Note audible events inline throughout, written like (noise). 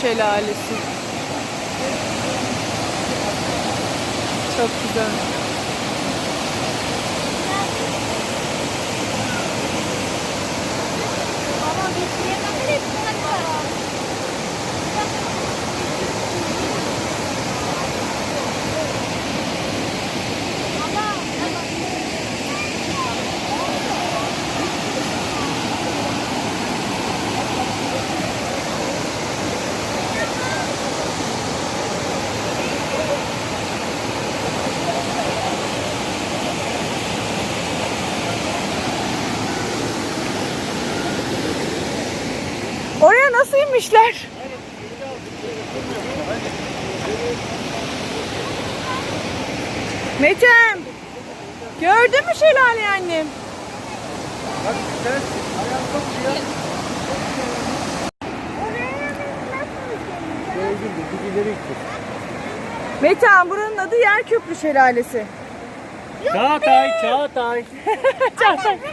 Şelalesi. Çok güzel. Ama bitiremedik. Nasıl inmişler? Metem. Gördün mü şelaleyi annem? Bak sen. Gördüm de ileri buranın adı Yerköprü Şelalesi. Çağatay, Çağatay. Çağatay. (laughs)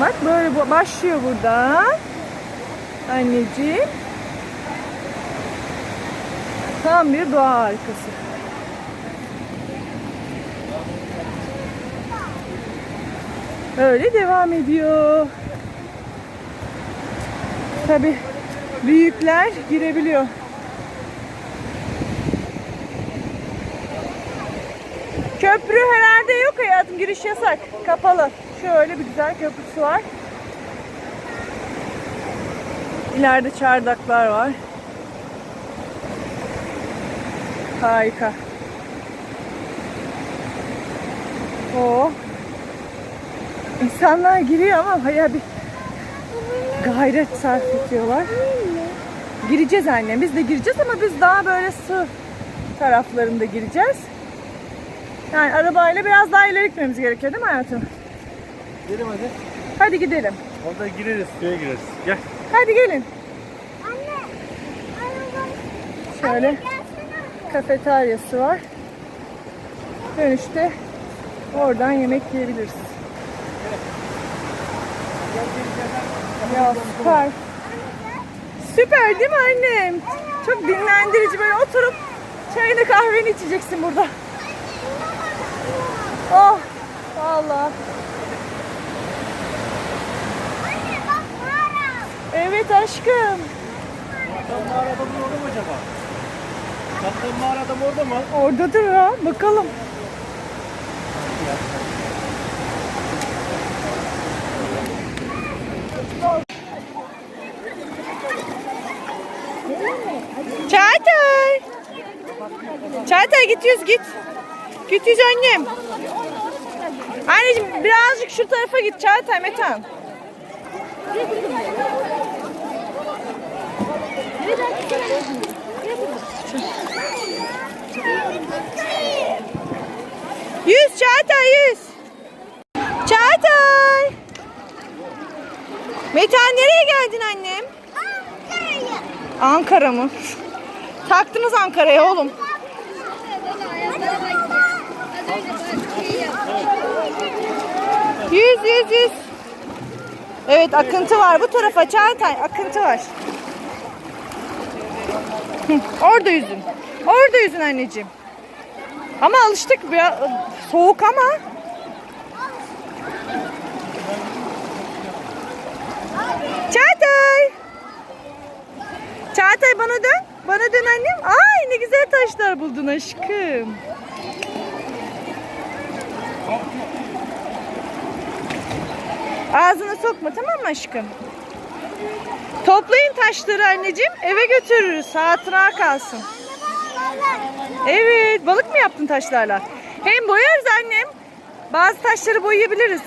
Bak böyle bu- başlıyor burada. Anneciğim. Tam bir doğa harikası. Öyle devam ediyor. Tabi büyükler girebiliyor. Köprü herhalde yok hayatım giriş yasak. Kapalı. Şöyle bir güzel köprüsü var. İleride çardaklar var. Harika. O. İnsanlar giriyor ama bayağı bir gayret sarf ediyorlar. Gireceğiz annem. Biz de gireceğiz ama biz daha böyle su taraflarında gireceğiz. Yani arabayla biraz daha ileri gitmemiz gerekiyor değil mi hayatım? Gidelim hadi. Hadi gidelim. Orada gireriz, suya gireriz. Gel. Hadi gelin. Anne. Şöyle Gelsene. kafeteryası var. Dönüşte oradan yemek yiyebiliriz. Ya süper. Süper değil mi annem? Çok dinlendirici böyle oturup çayını kahveni içeceksin burada. Oh vallahi. Anne bak mağara. Evet aşkım. Kaptan mağara adamı orada mı acaba? Kaptan mağara adamı orada mı? Oradadır ha. Bakalım. Çağatay. Çağatay git yüz git. Git yüz annem. Anneciğim birazcık şu tarafa git Çağatay Metan. Yüz Çağatay yüz. Çağatay. Metan nereye geldin annem? Ankara'ya. Ankara mı? Taktınız Ankara'ya oğlum. Yüz yüz yüz. Evet akıntı var bu tarafa Çağatay akıntı var. Hı, orada yüzün. Orada yüzün anneciğim. Ama alıştık biraz soğuk ama. Çağatay. Çağatay bana dön. Bana dön annem. Ay ne güzel taşlar buldun aşkım. Ağzına sokma tamam mı aşkım? Toplayın taşları anneciğim. Eve götürürüz. Hatıra kalsın. Evet. Balık mı yaptın taşlarla? Hem boyarız annem. Bazı taşları boyayabiliriz.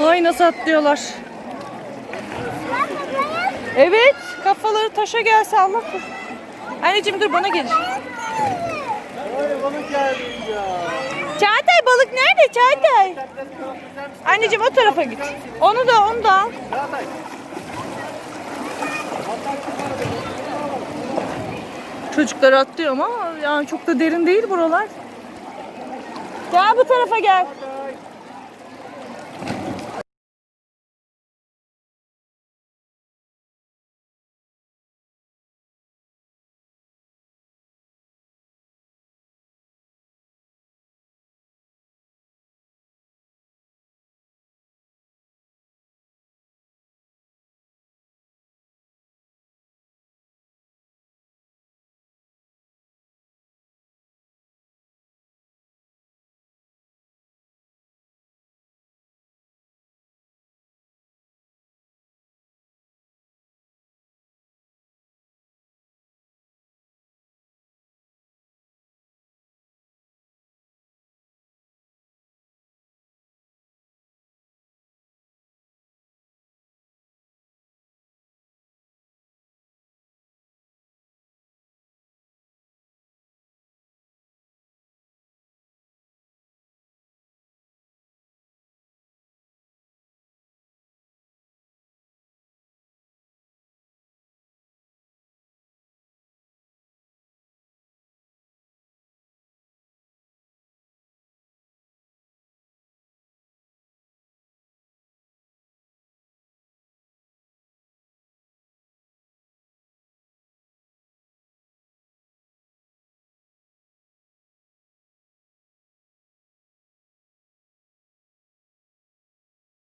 Ay nasıl atlıyorlar. Evet kafaları taşa gelse Allah korusun. Anneciğim dur bana gelir. Öyle balık geldi ya. Çağatay balık nerede Çağatay? Anneciğim o tarafa git. Onu da onu da al. Çağatay. Çocuklar atlıyor ama yani çok da derin değil buralar. Gel bu tarafa gel.